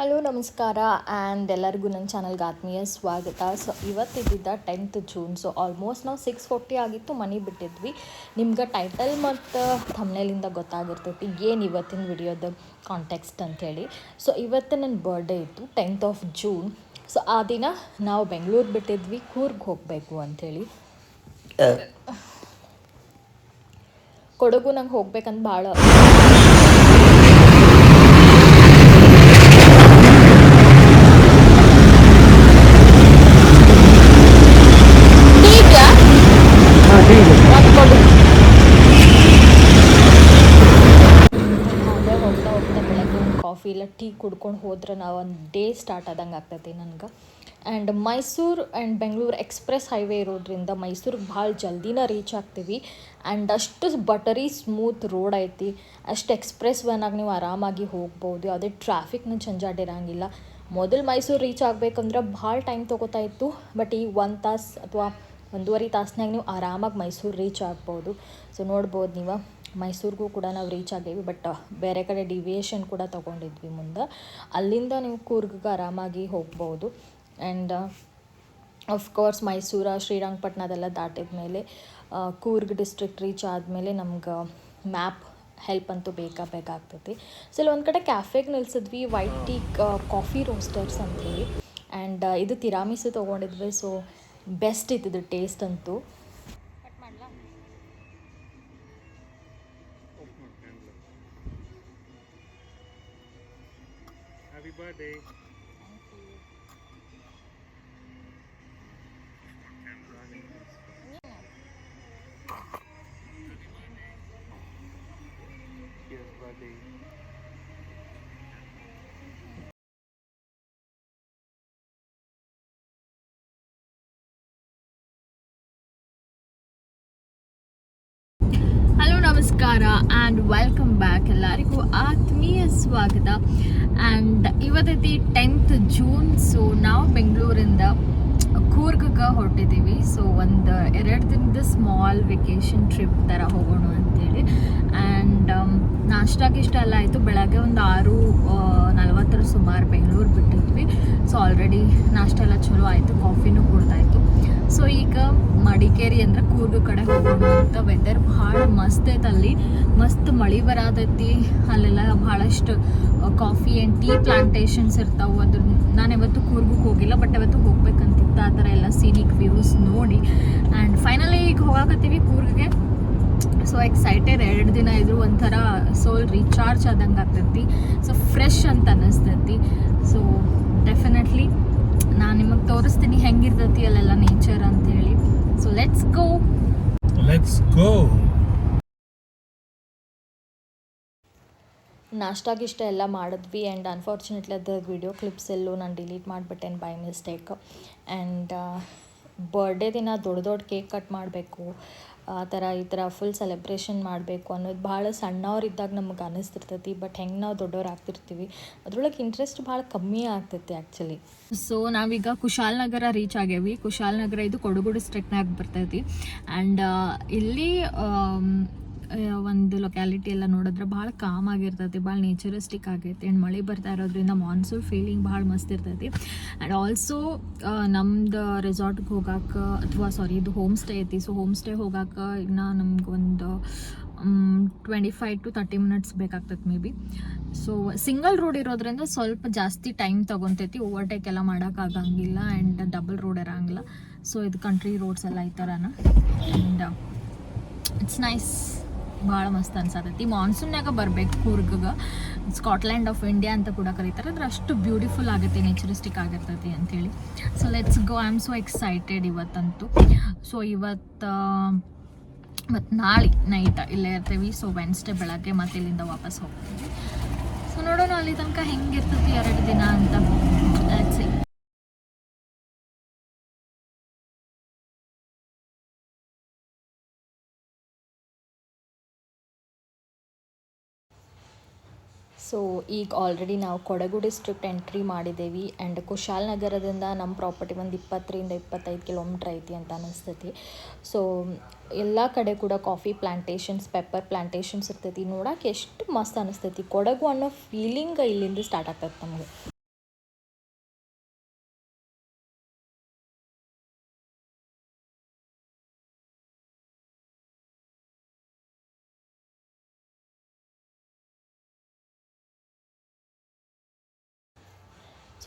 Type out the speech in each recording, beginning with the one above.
Hello ನಮಸ್ಕಾರ. And ಎಲ್ಲರಿಗೂ ನನ್ನ ಚಾನಲ್ಗೆ ಆತ್ಮೀಯ ಸ್ವಾಗತ. ಸೊ ಇವತ್ತಿದ್ದ ಟೆಂತ್ ಜೂನ್ ಸೊ ಆಲ್ಮೋಸ್ಟ್ ನಾವು ಸಿಕ್ಸ್ ಫೋರ್ಟಿ ಆಗಿತ್ತು ಮನೆ ಬಿಟ್ಟಿದ್ವಿ. ನಿಮ್ಗೆ ಟೈಟಲ್ ಮತ್ತು ಥಮ್ನೇಲಿಂದ ಗೊತ್ತಾಗಿರ್ತೈತಿ ಏನು ಇವತ್ತಿನ ವಿಡಿಯೋದ ಕಾಂಟೆಕ್ಸ್ಟ್ ಅಂಥೇಳಿ. ಸೊ ಇವತ್ತು ನನ್ನ ಬರ್ಡೇ ಇತ್ತು ಟೆಂತ್ ಆಫ್ ಜೂನ್ ಸೊ ಆ ದಿನ ನಾವು ಬೆಂಗಳೂರು ಬಿಟ್ಟಿದ್ವಿ ಕೂರ್ಗೆ ಹೋಗಬೇಕು ಅಂಥೇಳಿ. ಕೊಡಗು ನಂಗೆ ಹೋಗ್ಬೇಕಂತ ಭಾಳ ಅದೇ ಹೋಗ್ತಾ ಹೋಗ್ತಾ ಬೆಳಗ್ಗೆ ಒಂದು ಕಾಫಿ ಇಲ್ಲ ಟೀ ಕುಡ್ಕೊಂಡು ಹೋದ್ರೆ ನಾವು ಒಂದು ಡೇ ಸ್ಟಾರ್ಟ್ ಆದಂಗೆ ಆಗ್ತೈತಿ ನನಗೆ. And Mysuru and Bengaluru express highway ಇರೋದ್ರಿಂದ ಮೈಸೂರಿಗೆ ಭಾಳ ಜಲ್ದಿನ ರೀಚ್ ಆಗ್ತೀವಿ. ಆ್ಯಂಡ್ ಅಷ್ಟು ಬಟರಿ ಸ್ಮೂತ್ ರೋಡ್ ಐತಿ. ಅಷ್ಟು ಎಕ್ಸ್ಪ್ರೆಸ್ ವೇನಾಗ ನೀವು ಆರಾಮಾಗಿ ಹೋಗ್ಬೋದು. ಯಾವುದೇ ಟ್ರಾಫಿಕ್ನ ಜಂಜಾಟ ಇರೋಂಗಿಲ್ಲ ಮೊದಲು ಮೈಸೂರು ರೀಚ್ ಆಗಬೇಕಂದ್ರೆ ಭಾಳ ಟೈಮ್ ತೊಗೋತಾ ಇತ್ತು. ಬಟ್ ಈಗ ಒಂದು ತಾಸು ಅಥವಾ ಒಂದೂವರೆ ತಾಸ್ನಾಗ ನೀವು ಆರಾಮಾಗಿ ಮೈಸೂರು ರೀಚ್ ಆಗ್ಬೋದು. ಸೊ ನೋಡ್ಬೋದು ನೀವು. ಮೈಸೂರಿಗೂ ಕೂಡ ನಾವು ರೀಚ್ ಆಗೇವಿ ಬಟ್ ಬೇರೆ ಕಡೆ ಡಿವಿಯೇಷನ್ ಕೂಡ ತೊಗೊಂಡಿದ್ವಿ ಮುಂದೆ. ಅಲ್ಲಿಂದ ನೀವು ಕೂರ್ಗ್ಗೆ ಆರಾಮಾಗಿ ಹೋಗ್ಬೋದು. ಆ್ಯಂಡ್ ಅಫ್ಕೋರ್ಸ್ ಮೈಸೂರು ಶ್ರೀರಂಗಪಟ್ಟಣ ಅದೆಲ್ಲ ದಾಟಿದ ಮೇಲೆ ಕೂರ್ಗ್ ಡಿಸ್ಟ್ರಿಕ್ಟ್ ರೀಚ್ ಆದಮೇಲೆ ನಮ್ಗೆ ಮ್ಯಾಪ್ ಹೆಲ್ಪ್ ಅಂತೂ ಬೇಕಾ ಬೇಕಾಗ್ತೈತಿ. ಸೊ ಇಲ್ಲಿ ಒಂದು ಕಡೆ ಕ್ಯಾಫೆಗೆ ನಿಲ್ಸಿದ್ವಿ ವೈಟ್ ಟೀ ಕಾಫಿ ರೋಸ್ಟರ್ಸ್ ಅಂತೇಳಿ ಆ್ಯಂಡ್ ಇದು ತಿರಾಮಿಸು ತೊಗೊಂಡಿದ್ವಿ. ಸೊ ಬೆಸ್ಟ್ ಇದ್ದಿದ್ದು ಟೇಸ್ಟ್ ಅಂತೂ Happy birthday. ನಮಸ್ಕಾರ ಆ್ಯಂಡ್ ವೆಲ್ಕಮ್ ಬ್ಯಾಕ್ ಎಲ್ಲರಿಗೂ ಆತ್ಮೀಯ ಸ್ವಾಗತ. ಆ್ಯಂಡ್ ಇವತ್ತೈತಿ ಟೆಂತ್ ಜೂನ್ ಸೊ ನಾವು ಬೆಂಗಳೂರಿಂದ ಕೂರ್ಗ್ಗೆ ಹೊರಟಿದ್ದೀವಿ. ಸೊ ಒಂದು ಎರಡು ದಿನದ ಸ್ಮಾಲ್ ವೆಕೇಷನ್ ಟ್ರಿಪ್ ಥರ ಹೋಗೋಣ ಅಂತೇಳಿ. ಆ್ಯಂಡ್ ನಾಷ್ಟ ಇಷ್ಟ ಎಲ್ಲ ಆಯಿತು. ಬೆಳಗ್ಗೆ ಒಂದು ಆರು ನಲ್ವತ್ತರ ಸುಮಾರು ಬೆಂಗಳೂರು ಬಿಟ್ಟಿದ್ವಿ. ಸೊ ಆಲ್ರೆಡಿ ನಾಷ್ಟ ಎಲ್ಲ ಚಲೋ ಆಯಿತು. ಕಾಫಿನೂ ಕುಡ್ದಾಯಿತು ಸೊ ಈಗ ಮಡಿಕೇರಿ ಅಂದ್ರೆ ಕೂರ್ಗು ಕಡೆ ಹೋಗೋಣ ಅಂತ ವೆದರ್ ಭಾಳ ಮಸ್ತ್ ಐತೆ ಅಲ್ಲಿ. ಮಸ್ತ್ ಮಳಿ ಬರಾದೈತಿ ಅಲ್ಲೆಲ್ಲ ಭಾಳಷ್ಟು ಕಾಫಿ ಆ್ಯಂಡ್ ಟೀ ಪ್ಲಾಂಟೇಶನ್ಸ್ ಇರ್ತಾವೆ. ಅದ್ರ, ನಾನು ಇವತ್ತು ಕೂರ್ಗು ಹೋಗಿಲ್ಲ ಬಟ್ ಅವತ್ತು ಹೋಗ್ಬೇಕಂತಿತ್ತು ಆ ಥರ ಎಲ್ಲ ಸೀನಿಕ್ ವ್ಯೂಸ್ ನೋಡಿ. ಆ್ಯಂಡ್ ಫೈನಲಿ ಈಗ ಹೋಗಾಕತ್ತೀವಿ ಕೂರ್ಗ್ಗೆ ಸೊ ಎಕ್ಸೈಟೆಡ್ ಎರಡು ದಿನ ಇದ್ರು ಒಂಥರ ಸೋಲ್ ರೀಚಾರ್ಜ್ ಆದಂಗೆ ಆಗ್ತೈತಿ. ಸೊ ಫ್ರೆಶ್ ಅಂತ ಅನ್ನಿಸ್ತೈತಿ ಸೊ ಡೆಫಿನೆಟ್ಲಿ ನಾನು ನಿಮಗೆ ತೋರಿಸ್ತೀನಿ ಹೆಂಗಿರ್ತೈತಿ ಅಲ್ಲೆಲ್ಲ ನೇಚರ್ ಅಂತ ಹೇಳಿ so let's go let's go ನಾಷ್ಟ ಇಷ್ಟ ಎಲ್ಲ ಮಾಡಿದ್ವಿ ಆ್ಯಂಡ್ ಅನ್ಫಾರ್ಚುನೇಟ್ಲಿ ಅದು ವಿಡಿಯೋ ಕ್ಲಿಪ್ಸ್ ಎಲ್ಲೂ ನಾನು ಡಿಲೀಟ್ ಮಾಡಿಬಿಟ್ಟೇನೆ ಬೈ ಮಿಸ್ಟೇಕ್ ಆ್ಯಂಡ್ ಬರ್ಡೇ ದಿನ ದೊಡ್ಡ ದೊಡ್ಡ ಕೇಕ್ ಕಟ್ ಮಾಡಬೇಕು. ಆ ಥರ ಈ ಥರ ಫುಲ್ ಸೆಲೆಬ್ರೇಷನ್ ಮಾಡಬೇಕು ಅನ್ನೋದು ಭಾಳ ಸಣ್ಣವರಿದ್ದಾಗ ನಮ್ಗೆ ಅನ್ನಿಸ್ತಿರ್ತೈತಿ ಬಟ್ ಹೆಂಗೆ ನಾವು ದೊಡ್ಡವ್ರು ಆಗ್ತಿರ್ತೀವಿ ಅದ್ರೊಳಗೆ ಇಂಟ್ರೆಸ್ಟ್ ಭಾಳ ಕಮ್ಮಿ ಆಗ್ತೈತಿ ಆ್ಯಕ್ಚುಲಿ ಸೊ ನಾವೀಗ ಕುಶಾಲನಗರ ರೀಚ್ ಆಗ್ಯಾವೆ. ಕುಶಾಲ್ ನಗರ ಇದು ಕೊಡಗು ಡಿಸ್ಟ್ರಿಕ್ಟ್ನಾಗ ಬರ್ತೈತಿ. ಆ್ಯಂಡ್ ಇಲ್ಲಿ ಒಂದು ಲೊಕ್ಯಾಲಿಟಿ ಎಲ್ಲ ನೋಡಿದ್ರೆ ಭಾಳ ಕಾಮ್ ಆಗಿರ್ತೈತಿ, ಭಾಳ ನೇಚರಿಸ್ಟಿಕ್ ಆಗೈತಿ. ಆ್ಯಂಡ್ ಮಳೆ ಬರ್ತಾ ಇರೋದ್ರಿಂದ ಮಾನ್ಸೂನ್ ಫೀಲಿಂಗ್ ಭಾಳ ಮಸ್ತ್ ಇರ್ತೈತಿ. ಆ್ಯಂಡ್ ಆಲ್ಸೋ ನಮ್ದು ರೆಸಾರ್ಟ್ಗೆ ಹೋಗಾಕ ಅಥವಾ ಸಾರಿ ಇದು ಹೋಮ್ ಸ್ಟೇ ಐತಿ. ಸೊ ಹೋಮ್ ಸ್ಟೇ ಹೋಗಕ್ಕೆ ಇನ್ನು ನಮಗೊಂದು twenty five to thirty minutes ಬೇಕಾಗ್ತೈತೆ may be so single road ಇರೋದ್ರಿಂದ ಸ್ವಲ್ಪ ಜಾಸ್ತಿ ಟೈಮ್ ತೊಗೊತೈತಿ. ಓವರ್ಟೇಕ್ ಎಲ್ಲ ಮಾಡೋಕ್ಕಾಗಂಗಿಲ್ಲ ಆ್ಯಂಡ್ ಡಬಲ್ ರೋಡ್ ಇರೋಂಗಿಲ್ಲ. ಸೊ ಇದು ಕಂಟ್ರಿ ರೋಡ್ಸ್ ಎಲ್ಲ ಈ ಥರನ ಆ್ಯಂಡ್ ಇಟ್ಸ್ ನೈಸ್ ಭಾಳ ಮಸ್ತ್ ಅನ್ಸತೈತಿ. ಮಾನ್ಸೂನ್ನಾಗ ಬರ್ಬೇಕು ಕೂರ್ಗಗ. ಸ್ಕಾಟ್ಲ್ಯಾಂಡ್ ಆಫ್ ಇಂಡಿಯಾ ಅಂತ ಕೂಡ ಕರೀತಾರೆ. ಅದ್ರ ಅಷ್ಟು ಬ್ಯೂಟಿಫುಲ್ ಆಗುತ್ತೆ ನೇಚರಿಸ್ಟಿಕ್ ಆಗಿರ್ತೈತಿ ಅಂಥೇಳಿ so let's go I am so excited ಇವತ್ತಂತೂ. So ಇವತ್ತು ಮತ್ತು ನಾಳೆ ನೈಟ್ ಇಲ್ಲೇ ಇರ್ತೀವಿ. ಸೊ ವೆನ್ಸ್ಡೇ ಬೆಳಗ್ಗೆ ಮತ್ತೆ ಇಲ್ಲಿಂದ ವಾಪಸ್ ಹೋಗ್ತೀವಿ. ಸೊ ನೋಡೋಣ ಅಲ್ಲಿ ತನಕ ಹೆಂಗಿರ್ತೈತಿ ಎರಡು ದಿನ ಅಂತ. ಸೊ ಈಗ ಆಲ್ರೆಡಿ ನಾವು ಕೊಡಗು ಡಿಸ್ಟ್ರಿಕ್ಟ್ ಎಂಟ್ರಿ ಮಾಡಿದ್ದೇವೆ ಆ್ಯಂಡ್ ಕುಶಾಲನಗರದಿಂದ ನಮ್ಮ ಪ್ರಾಪರ್ಟಿ ಒಂದು ಇಪ್ಪತ್ತರಿಂದ ಇಪ್ಪತ್ತೈದು ಕಿಲೋಮೀಟ್ರ್ ಐತಿ ಅಂತ ಅನಿಸ್ತೈತಿ. ಸೊ ಎಲ್ಲ ಕಡೆ ಕೂಡ ಕಾಫಿ ಪ್ಲ್ಯಾಂಟೇಷನ್ಸ್ ಪೆಪ್ಪರ್ ಪ್ಲಾಂಟೇಶನ್ಸ್ ಇರ್ತೈತಿ. ನೋಡಕ್ಕೆ ಎಷ್ಟು ಮಸ್ತ್ ಅನಿಸ್ತೈತಿ. ಕೊಡಗು ಅನ್ನೋ ಫೀಲಿಂಗ್ ಇಲ್ಲಿಂದ ಸ್ಟಾರ್ಟ್ ಆಗ್ತೈತೆ ನಮಗೆ.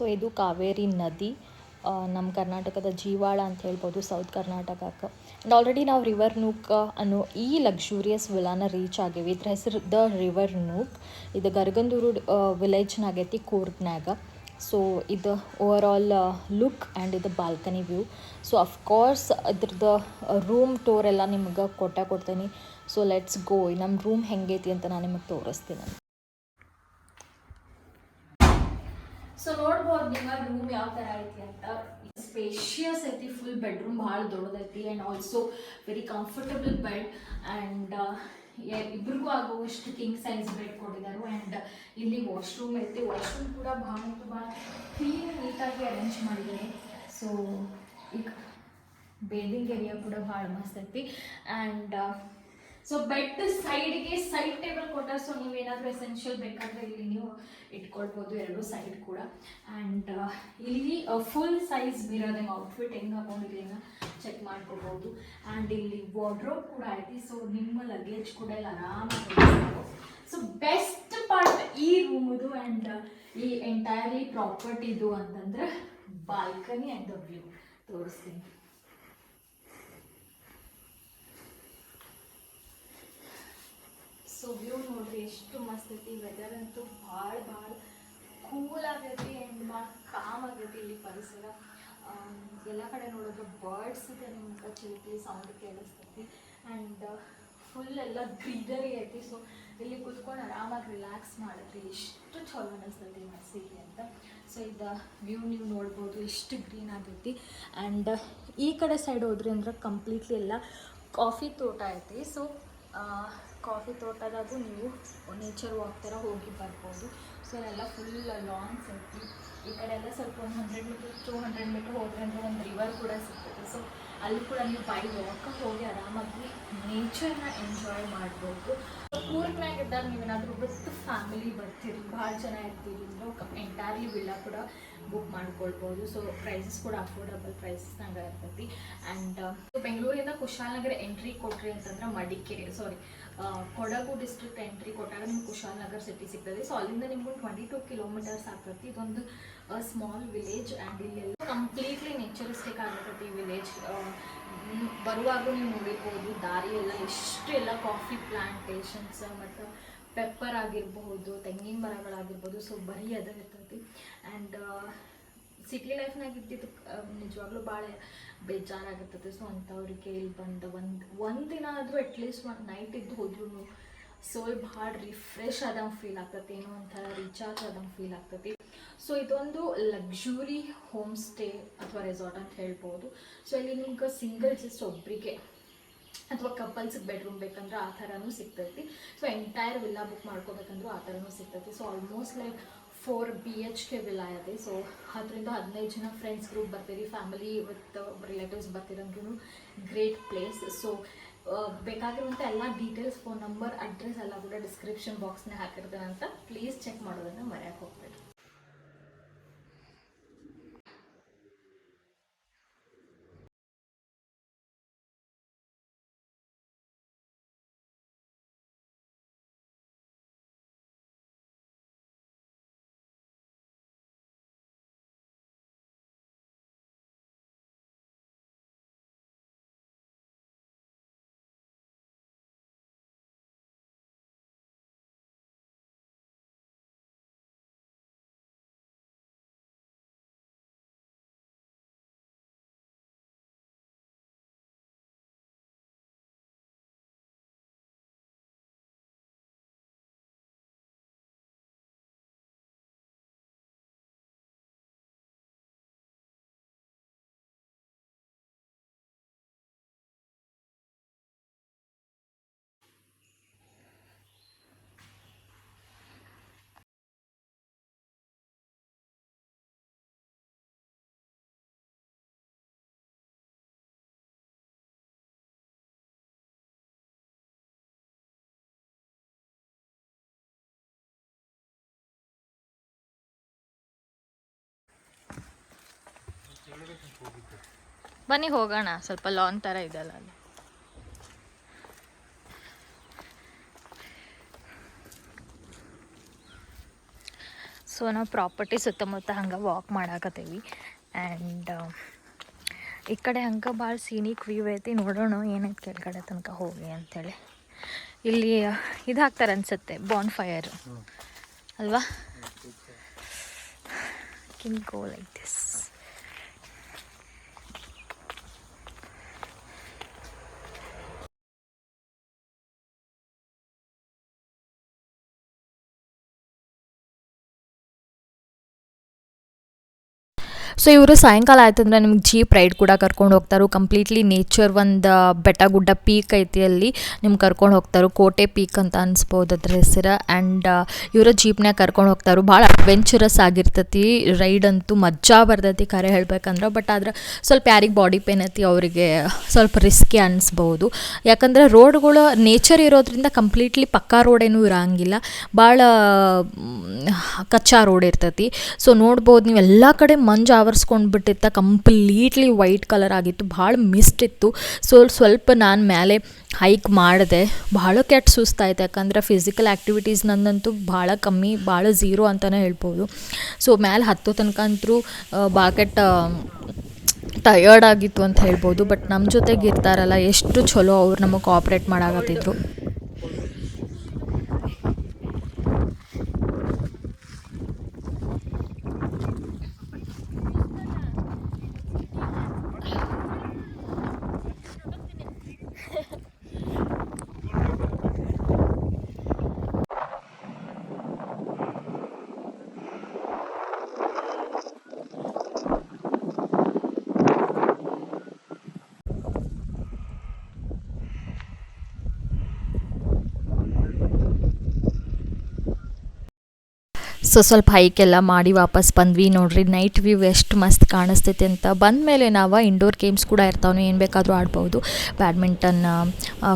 ಸೊ ಇದು ಕಾವೇರಿ ನದಿ ನಮ್ಮ ಕರ್ನಾಟಕದ ಜೀವಾಳ ಅಂತ ಹೇಳ್ಬೋದು, ಸೌತ್ ಕರ್ನಾಟಕಕ್ಕೆ. ಆ್ಯಂಡ್ ಆಲ್ರೆಡಿ ನಾವು ರಿವರ್ ನೂಕ್ ಅನ್ನೋ ಈ ಲಕ್ಸುರಿಯಸ್ ವಿಲಾನ ರೀಚ್ ಆಗೇವಿ. ಇದ್ರ ಹೆಸರು ದ ರಿವರ್ ನೂಕ್ ಇದು ಗರ್ಗಂದೂರು ವಿಲೇಜ್ನಾಗೈತಿ ಕೂರ್ಗ್ನಾಗ ಸೊ ಇದು ಓವರ್ ಆಲ್ ಲುಕ್ ಆ್ಯಂಡ್ ಇದು balcony view so of course ಇದ್ರದ್ದು ರೂಮ್ ಟೂರ್ ಎಲ್ಲ ನಿಮ್ಗೆ ಕೊಟ್ಟ ಕೊಡ್ತೀನಿ. ಸೊ ಲೆಟ್ಸ್ ಗೋ ನಮ್ಮ ರೂಮ್ ಹೆಂಗೈತಿ ಅಂತ ನಾನು ನಿಮಗೆ ತೋರಿಸ್ತೀನಿ. ಸೊ ನೋಡ್ಬೋದು ನಿಮ್ಮ ರೂಮ್ ಯಾವ ಥರ ಐತಿ ಅಂತ. ಸ್ಪೇಷಿಯಸ್ ಐತಿ ಫುಲ್ ಬೆಡ್ರೂಮ್ ಭಾಳ ದೊಡ್ಡದೈತಿ and also very comfortable bed and ಇಬ್ರಿಗೂ ಆಗುವಷ್ಟು ಕಿಂಗ್ ಸೈಜ್ ಬೆಡ್ ಕೊಟ್ಟಿದ್ದಾರೆ ಆ್ಯಂಡ್ ಇಲ್ಲಿ ವಾಶ್ರೂಮ್ ಐತಿ. ವಾಶ್ರೂಮ್ ಕೂಡ ಭಾಳ ಮತ್ತು ಭಾಳ ಕ್ಲೀನ್ ನೀಟಾಗಿ ಅರೇಂಜ್ ಮಾಡಿದ್ದಾರೆ ಸೊ ಈಗ ಬೇದಿಂಗ್ ಏರಿಯಾ ಕೂಡ ಭಾಳ ಮಸ್ತ್ ಐತಿ. ಆ್ಯಂಡ್ ಸೊ ಬೆಡ್ ಸೈಡ್ಗೆ ಸೈಡ್ ಟೇಬಲ್ ಕೊಟ್ಟರೆ ಸೊ ನೀವು ಏನಾದರೂ ಎಸೆನ್ಷಿಯಲ್ ಬೇಕಾದರೆ ಇಲ್ಲಿ ನೀವು ಇಟ್ಕೊಳ್ಬೋದು, ಎರಡು ಸೈಡ್ ಕೂಡ. ಆ್ಯಂಡ್ ಇಲ್ಲಿ ಫುಲ್ ಸೈಜ್ ಮಿರರ್ ನಿಮ್ಮ ಔಟ್ಫಿಟ್ ಹೆಂಗೆ ಹಾಕೊಂಡಿದ್ದೀನ ಚೆಕ್ ಮಾಡ್ಕೋಬೋದು ಆ್ಯಂಡ್ ಇಲ್ಲಿ ವಾರ್ಡ್ರೋಬ್ ಕೂಡ ಐತಿ ಸೊ ನಿಮ್ಮ ಲಗೇಜ್ ಕೂಡ ಎಲ್ಲ ಆರಾಮಾಗಿ ಸೊ ಬೆಸ್ಟ್ ಪಾರ್ಟ್ ಈ ರೂಮದು ಆ್ಯಂಡ್ ಈ ಎಂಟೈರ್ಲಿ ಪ್ರಾಪರ್ಟಿದು ಅಂತಂದ್ರೆ ಬಾಲ್ಕನಿ ಆ್ಯಂಡ್ ದ ವ್ಯೂ ತೋರಿಸ್ತೀನಿ. ಸೊ ವ್ಯೂ ನೋಡ್ರಿ ಎಷ್ಟು ಮಸ್ತ್ ಐತಿ. ವೆದರ್ ಅಂತೂ ಭಾಳ ಭಾಳ ಕೂಲ್ ಆಗೈತಿ ಆ್ಯಂಡ್ ಭಾಳ ಕಾಮ್ ಆಗೈತಿ ಇಲ್ಲಿ ಪರಿಸರ. ಎಲ್ಲ ಕಡೆ ನೋಡಿದ್ರೆ ಬರ್ಡ್ಸ್ ನಿಮ್ಗೆ ಚಿಲ್ಕಿ ಸೌಂಡ್ ಕೇಳಿಸ್ತೈತಿ. ಆ್ಯಂಡ್ ಫುಲ್ ಎಲ್ಲ ಗ್ರೀನರಿ ಐತಿ. ಸೊ ಇಲ್ಲಿ ಕುತ್ಕೊಂಡು ಆರಾಮಾಗಿ ರಿಲ್ಯಾಕ್ಸ್ ಮಾಡಿದ್ರಿ ಎಷ್ಟು ಚಲೋ ಅನಿಸ್ತೈತಿ ಮನಸ್ಸಿಗೆ ಅಂತ. ಸೊ ಇದು ವ್ಯೂ ನೀವು ನೋಡ್ಬೋದು, ಎಷ್ಟು ಗ್ರೀನ್ ಆಗೈತಿ ಆ್ಯಂಡ್ ಈ ಕಡೆ ಸೈಡ್ ಹೋದ್ರಿ ಅಂದ್ರೆ ಕಂಪ್ಲೀಟ್ಲಿ ಎಲ್ಲ ಕಾಫಿ ತೋಟ ಐತಿ. ಸೊ ಕಾಫಿ ತೋಟದಾಗೂ ನೀವು ನೇಚರ್ ವಾಕ್ ಥರ ಹೋಗಿ ಬರ್ಬೋದು. ಸೊ ಎಲ್ಲ ಫುಲ್ ಲಾನ್ಸ್ ಐತಿ ಈ ಕಡೆ ಎಲ್ಲ ಸ್ವಲ್ಪ ಒಂದು hundred meter two hundred meter ಹೋದ್ರೆ ಅಂದರೆ ಒಂದು ರಿವರ್ ಕೂಡ ಸಿಗ್ತದೆ. ಸೊ ಅಲ್ಲಿ ಕೂಡ ನೀವು ಬೈ ವಾಕ್ ಹೋಗಿ ಆರಾಮಾಗಿ ನೇಚರ್ನ ಎಂಜಾಯ್ ಮಾಡ್ಬೋದು. ಕೂರ್ಗ್ನಾಗ ಇದ್ದಾಗ ನೀವೇನಾದರೂ ವಿತ್ ಫ್ಯಾಮಿಲಿ ಬರ್ತೀರಿ, ಭಾಳ ಜನ ಇರ್ತೀರಿ ಎಂಟೈರ್ಲಿ ಕೂಡ. ಬುಕ್ ಮಾಡ್ಕೊಳ್ಬೋದು. ಸೊ ಪ್ರೈಸಸ್ ಕೂಡ ಅಫೋರ್ಡಬಲ್ ಪ್ರೈಸಸ್ನಾಗ ಇರ್ತೈತಿ ಆ್ಯಂಡ್ ಬೆಂಗಳೂರಿಂದ ಕುಶಾಲನಗರ ಎಂಟ್ರಿ ಕೊಟ್ರಿ ಅಂತಂದ್ರೆ Madikeri sorry Kodagu district entry ಕೊಟ್ಟಾಗ ನಿಮ್ಗೆ ಕುಶಾಲನಗರ್ ಸಿಟಿ ಸಿಗ್ತದೆ. ಸೊ ಅಲ್ಲಿಂದ ನಿಮ್ಗೆ ಟ್ವೆಂಟಿ ಟೂ ಕಿಲೋಮೀಟರ್ಸ್ ಆಗ್ತೈತಿ ಇದೊಂದು ಸ್ಮಾಲ್ ವಿಲೇಜ್ ಆ್ಯಂಡ್ ಇಲ್ಲೆಲ್ಲ ಕಂಪ್ಲೀಟ್ಲಿ ನೇಚರಿಸ್ಟಿಕ್ ಆಗಿರ್ತೈತಿ ಈ ವಿಲೇಜ್ ಬರುವಾಗ ನೀವು ನೋಡಿರ್ಬೋದು ದಾರಿ ಎಲ್ಲ ಎಷ್ಟು ಎಲ್ಲ ಕಾಫಿ ಪ್ಲಾಂಟೇಶನ್ಸ್ ಮತ್ತು ಪೆಪ್ಪರ್ ಆಗಿರಬಹುದು, ತೆಂಗಿನ ಮರಗಳಾಗಿರ್ಬೋದು ಸೊ ಬರೀ ಅದ ಇರ್ತೈತಿ. ಆ್ಯಂಡ್ ಸಿಟಿ ಲೈಫ್ನಾಗ ಇದ್ದಿದ್ದು ನಿಜವಾಗ್ಲೂ ಭಾಳ ಬೇಜಾರಾಗಿರ್ತೈತಿ. ಸೊ ಅಂಥವ್ರಿಗೆ ಇಲ್ಲಿ ಬಂದು ಒಂದು ಒಂದು ದಿನ ಆದರೂ ಅಟ್ಲೀಸ್ಟ್ ಒಂದು ನೈಟ್ ಇದ್ದು ಹೋದ್ರೂ ಸೊ ಭಾಳ ರಿಫ್ರೆಶ್ ಆದಂಗೆ ಫೀಲ್ ಆಗ್ತೈತಿ. ಏನೋ ಒಂಥರ ರೀಚಾರ್ಜ್ ಆದಂಗೆ ಫೀಲ್ ಆಗ್ತೈತಿ. ಸೊ ಇದೊಂದು ಲಕ್ಸುರಿ ಹೋಮ್ ಸ್ಟೇ ಅಥವಾ ರೆಸಾರ್ಟ್ ಅಂತ ಹೇಳ್ಬೋದು ಸೊ ಇಲ್ಲಿ ನಿಮ್ಗೆ ಸಿಂಗಲ್ ಜಸ್ಟ್ ಒಬ್ಬರಿಗೆ ಅಥವಾ ಕಪಲ್ಸ್ಗೆ ಬೆಡ್ರೂಮ್ ಬೇಕಂದ್ರೆ ಆ ಥರನೂ ಸಿಗ್ತೈತಿ. ಸೊ ಎಂಟೈರ್ ವಿಲ್ಲಾ ಬುಕ್ ಮಾಡ್ಕೋಬೇಕಂದ್ರೂ ಆ ಥರನೂ ಸಿಗ್ತೈತಿ. So almost like four B H K villa ಇದೆ. ಸೊ ಅದರಿಂದ ಹದಿನೈದು ಜನ ಫ್ರೆಂಡ್ಸ್ ಗ್ರೂಪ್ ಬರ್ತೀರಿ. ಫ್ಯಾಮಿಲಿ ವಿತ್ ರಿಲೇಟಿವ್ಸ್ ಬರ್ತೀರಂದ್ರೂ ಗ್ರೇಟ್ ಪ್ಲೇಸ್ ಸೊ ಬೇಕಾಗಿರುವಂಥ ಎಲ್ಲ ಡೀಟೇಲ್ಸ್ ಫೋನ್ ನಂಬರ್ ಅಡ್ರೆಸ್ ಎಲ್ಲ ಕೂಡ ಡಿಸ್ಕ್ರಿಪ್ಷನ್ ಬಾಕ್ಸ್ನೇ ಅಂತ ಪ್ಲೀಸ್ ಚೆಕ್ ಮಾಡೋದನ್ನು ಮರೆಯಕ್ಕೆ ಹೋಗ್ಬೇಡಿ. ಬನ್ನಿ ಹೋಗೋಣ, ಸ್ವಲ್ಪ ಲಾನ್ ಥರ ಇದೆಲ್ಲ ಅಲ್ಲಿ. ಸೊ ನಾವು ಪ್ರಾಪರ್ಟಿ ಸುತ್ತಮುತ್ತ ಹಂಗೆ ವಾಕ್ ಮಾಡಾಕತ್ತೀವಿ. ಆ್ಯಂಡ್ ಈ ಕಡೆ ಹಂಗೆ ಭಾಳ ಸೀನಿಕ್ ವ್ಯೂ ಐತಿ, ನೋಡೋಣ ಏನೈತೆ ಕೆಳಗಡೆ ತನಕ ಹೋಗಿ ಅಂಥೇಳಿ ಇಲ್ಲಿ, ಇದು ಹಾಕ್ತಾರೆ ಅನಿಸುತ್ತೆ ಬಾನ್ ಫೈರ್ ಅಲ್ವಾ? ಕಿನ್ ಗೋ ಲೈಕ್ ದಿಸ್ ಸೊ ಇವರು ಸಾಯಂಕಾಲ ಆಯ್ತಂದ್ರೆ ನಿಮ್ಗೆ ಜೀಪ್ ರೈಡ್ ಕೂಡ ಕರ್ಕೊಂಡು ಹೋಗ್ತಾರೆ. ಕಂಪ್ಲೀಟ್ಲಿ ನೇಚರ್ ಒಂದು ಬೆಟ್ಟ ಗುಡ್ಡ ಪೀಕ್ ಐತಿ ಅಲ್ಲಿ ನಿಮ್ಗೆ ಕರ್ಕೊಂಡು ಹೋಗ್ತಾರೆ. ಕೋಟೆ ಪೀಕ್ ಅಂತ ಅನ್ಸ್ಬೋದು ಅದ್ರ ಹೆಸರು. ಆ್ಯಂಡ್ ಇವರ ಜೀಪ್ನಾಗ ಕರ್ಕೊಂಡು ಹೋಗ್ತಾರೆ. ಭಾಳ ಅಡ್ವೆಂಚರಸ್ ಆಗಿರ್ತೈತಿ. ರೈಡ್ ಅಂತೂ ಮಜಾ ಬರ್ತೈತಿ ಖರೆ ಹೇಳ್ಬೇಕಂದ್ರೆ. ಬಟ್ ಆದ್ರೆ ಸ್ವಲ್ಪ ಯಾರಿಗೆ ಬಾಡಿ ಪೇನ್ ಐತಿ ಅವರಿಗೆ ಸ್ವಲ್ಪ ರಿಸ್ಕಿ ಅನಿಸ್ಬೋದು. ಯಾಕಂದ್ರೆ ರೋಡ್ಗಳು ನೇಚರ್ ಇರೋದ್ರಿಂದ ಕಂಪ್ಲೀಟ್ಲಿ ಪಕ್ಕಾ ರೋಡ್ ಏನೂ ಇರೋಂಗಿಲ್ಲ. ಭಾಳ ಕಚ್ಚಾ ರೋಡ್ ಇರ್ತೈತಿ. ಸೊ ನೋಡ್ಬೋದು ನೀವು ಎಲ್ಲ ಕಡೆ ಮಂಜು ಬಿಟ್ಟಿತ್ತ ಕಂಪ್ಲೀಟ್ಲಿ ವೈಟ್ ಕಲರ್ ಆಗಿತ್ತು, ಭಾಳ ಮಿಸ್ಟ್ ಇತ್ತು. ಸೊ ಸ್ವಲ್ಪ ನಾನು ಮೇಲೆ ಹೈಕ್ ಮಾಡಿದೆ. ಭಾಳ ಕೆಟ್ಟ ಸುಸ್ತಾಯ್ತು ಯಾಕಂದ್ರೆ ಫಿಸಿಕಲ್ ಆ್ಯಕ್ಟಿವಿಟೀಸ್ ನಂದಂತೂ ಭಾಳ ಕಮ್ಮಿ, ಭಾಳ ಝೀರೋ ಅಂತಲೇ ಹೇಳ್ಬೋದು. ಸೊ ಮೇಲೆ ಹತ್ತು ತನಕ ಅಂತೂ ಬಾಕೆಟ್ ಟಯರ್ಡ್ ಆಗಿತ್ತು ಅಂತ ಹೇಳ್ಬೋದು ಬಟ್ ನಮ್ಮ ಜೊತೆಗೆ ಇರ್ತಾರಲ್ಲ, ಎಷ್ಟು ಚಲೋ ಅವ್ರು ನಮಗೆ ಕೋಆಪ್ರೇಟ್ ಮಾಡಾಕತ್ತಿದ್ರು. ಸೊ ಸ್ವಲ್ಪ ಹೈಕೆಲ್ಲ ಮಾಡಿ ವಾಪಸ್ ಬಂದ್ವಿ. ನೋಡ್ರಿ ನೈಟ್ ವ್ಯೂ ಎಷ್ಟು ಮಸ್ತ್ ಕಾಣಿಸ್ತೈತಿ ಅಂತ. ಬಂದ ಮೇಲೆ ನಾವು ಇಂಡೋರ್ ಗೇಮ್ಸ್ ಕೂಡ ಇರ್ತಾವೆ ಏನು ಬೇಕಾದರೂ ಆಡ್ಬೋದು. ಬ್ಯಾಡ್ಮಿಂಟನ್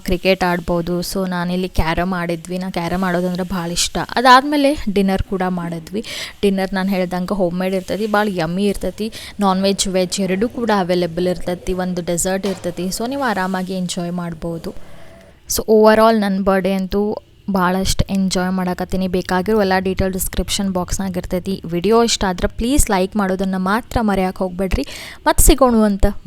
ಕ್ರಿಕೆಟ್ ಆಡ್ಬೋದು. ಸೊ ನಾನಿಲ್ಲಿ ಕ್ಯಾರಮ್ ಆಡಿದ್ವಿ. ನಾ ಕ್ಯಾರಮ್ ಆಡೋದಂದ್ರೆ ಭಾಳ ಇಷ್ಟ. ಅದಾದಮೇಲೆ ಡಿನ್ನರ್ ಕೂಡ ಮಾಡಿದ್ವಿ. ಡಿನ್ನರ್ ನಾನು ಹೇಳ್ದಂಗೆ ಹೋಮ್ ಮೇಡ್ ಇರ್ತೈತಿ, ಭಾಳ ಯಮ್ಮಿ ಇರ್ತೈತಿ. ನಾನ್ ವೆಜ್ ವೆಜ್ ಎರಡೂ ಕೂಡ ಅವೈಲೇಬಲ್ ಇರ್ತೈತಿ. ಒಂದು ಡೆಸರ್ಟ್ ಇರ್ತೈತಿ. ಸೊ ನೀವು ಆರಾಮಾಗಿ ಎಂಜಾಯ್ ಮಾಡ್ಬೋದು. ಸೊ ಓವರ್ ಆಲ್ ನನ್ನ ಬರ್ಡೇ ಅಂತೂ ಭಾಳಷ್ಟು ಎಂಜಾಯ್ ಮಾಡಕತ್ತೀನಿ. ಬೇಕಾಗಿರೋ ಎಲ್ಲ ಡೀಟೇಲ್ ಡಿಸ್ಕ್ರಿಪ್ಷನ್ ಬಾಕ್ಸ್ನಾಗ ಇರ್ತೈತಿ ವಿಡಿಯೋ ಇಷ್ಟ ಆದ್ರೆ ಪ್ಲೀಸ್ ಲೈಕ್ ಮಾಡೋದನ್ನು ಮಾತ್ರ ಮರೆಯೋಕೆ ಹೋಗಬೇಡ್ರಿ. ಮತ್ತು ಸಿಗೋಣ ಅಂತ.